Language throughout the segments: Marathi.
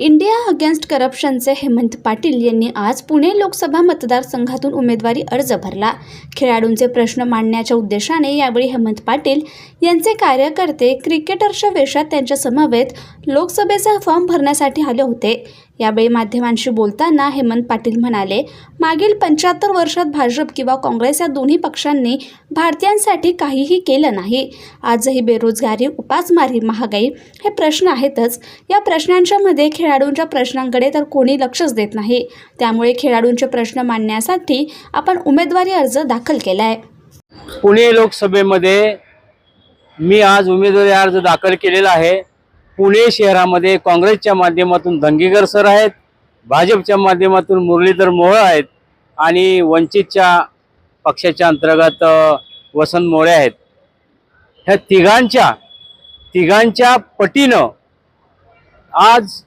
इंडिया अगेन्स्ट करप्शनचे हेमंत पाटील यांनी आज पुणे लोकसभा मतदारसंघातून उमेदवारी अर्ज भरला. खेळाडूंचे प्रश्न मांडण्याच्या उद्देशाने यावेळी हेमंत पाटील यांचे कार्यकर्ते क्रिकेटरच्या वेशात त्यांच्या समवेत लोकसभेचा फॉर्म भरण्यासाठी आले होते. यावेळी माध्यमांशी बोलताना हेमंत पाटील म्हणाले मागील पंच्याहत्तर वर्षात भाजप किंवा काँग्रेस या दोन्ही पक्षांनी भारतीयांसाठी काहीही केलं नाही. आजही बेरोजगारी उपासमारी महागाई हे प्रश्न आहेतच. या प्रश्नांच्यामध्ये खेळ खेळाडूंच्या प्रश्नांकडे तर कोणी लक्षच देत नाही. त्यामुळे खेळाडूंचे प्रश्न मांडण्यासाठी आपण उमेदवारी अर्ज दाखल केला आहे पुणे लोकसभेमध्ये मी आज उमेदवारी अर्ज दाखल केलेला आहे. पुणे शहरामध्ये काँग्रेसच्या माध्यमातून दंगेकर सर आहेत भाजपच्या माध्यमातून मुरलीधर मोहळ आहेत आणि वंचितच्या पक्षाच्या अंतर्गत वसंत मोळे आहेत. ह्या तिघांच्या तिघांच्या पटीनं आज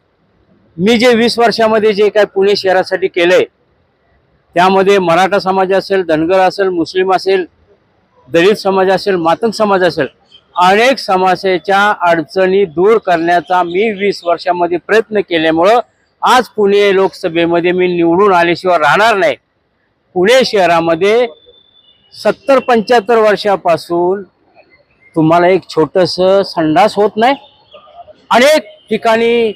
मी जे वीस वर्षामध्ये जे काय पुणे शहरासाठी केलंय त्यामध्ये मराठा समाज असेल धनगर असेल मुस्लिम असेल दलित समाज असेल मातंग समाज असेल अनेक समाजाच्या अडचणी दूर करण्याचा मी वीस वर्षामध्ये प्रयत्न केल्यामुळं आज पुणे लोकसभेमध्ये मी निवडून आल्याशिवाय राहणार नाही. पुणे शहरामध्ये सत्तर पंच्याहत्तर वर्षापासून तुम्हाला एक छोटंसं संडास होत नाही. अनेक ठिकाणी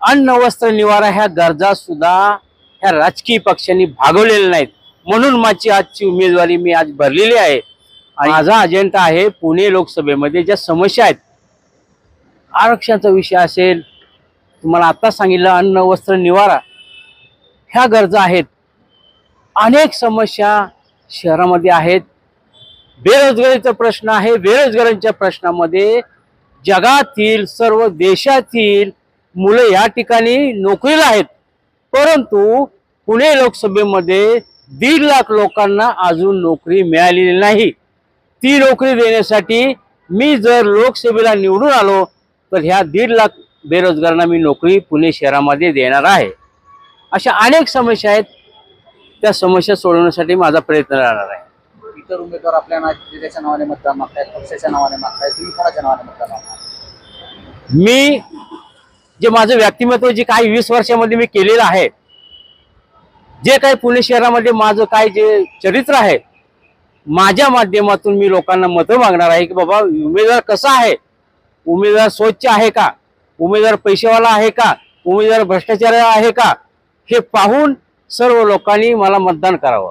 अन्न वस्त्र निवारा ह्या गरजा सुद्धा ह्या राजकीय पक्षांनी भागवलेल्या नाहीत. म्हणून माझी आजची उमेदवारी मी आज भरलेली आहे. आणि माझा अजेंडा आहे पुणे लोकसभेमध्ये ज्या समस्या आहेत आरक्षणाचा विषय असेल तुम्हाला आता सांगितलं अन्न वस्त्र निवारा ह्या गरजा आहेत. अनेक समस्या शहरामध्ये आहेत. बेरोजगारीचा प्रश्न आहे. बेरोजगारांच्या प्रश्नामध्ये जगातील सर्व देशातील मुलं या ठिकाणी नोकरीला आहेत. परंतु पुणे लोकसभेमध्ये दीड लाख लोकांना अजून नोकरी मिळालेली नाही. ती नोकरी देण्यासाठी मी जर लोकसभेला निवडून आलो तर ह्या दीड लाख बेरोजगारांना मी नोकरी पुणे शहरामध्ये देणार आहे. अशा अनेक समस्या आहेत. त्या समस्या सोडवण्यासाठी माझा प्रयत्न राहणार आहे. इतर उमेदवार आपल्या नावाने मतदान मागतायत पक्षाच्या नावाने मागतायत तुम्ही कोणाच्या नावाने मतदान मी जे माझं व्यक्तिमत्व जे काही वीस वर्षामध्ये मी केलेलं आहे जे काही पुणे शहरामध्ये माझं काय जे चरित्र आहे माझ्या माध्यमातून मी लोकांना मतं मागणार आहे की बाबा उमेदवार कसा आहे? उमेदवार स्वच्छ आहे का? उमेदवार पैसेवाला आहे का? उमेदवार भ्रष्टाचार आहे का? हे पाहून सर्व लोकांनी मला मतदान करावं.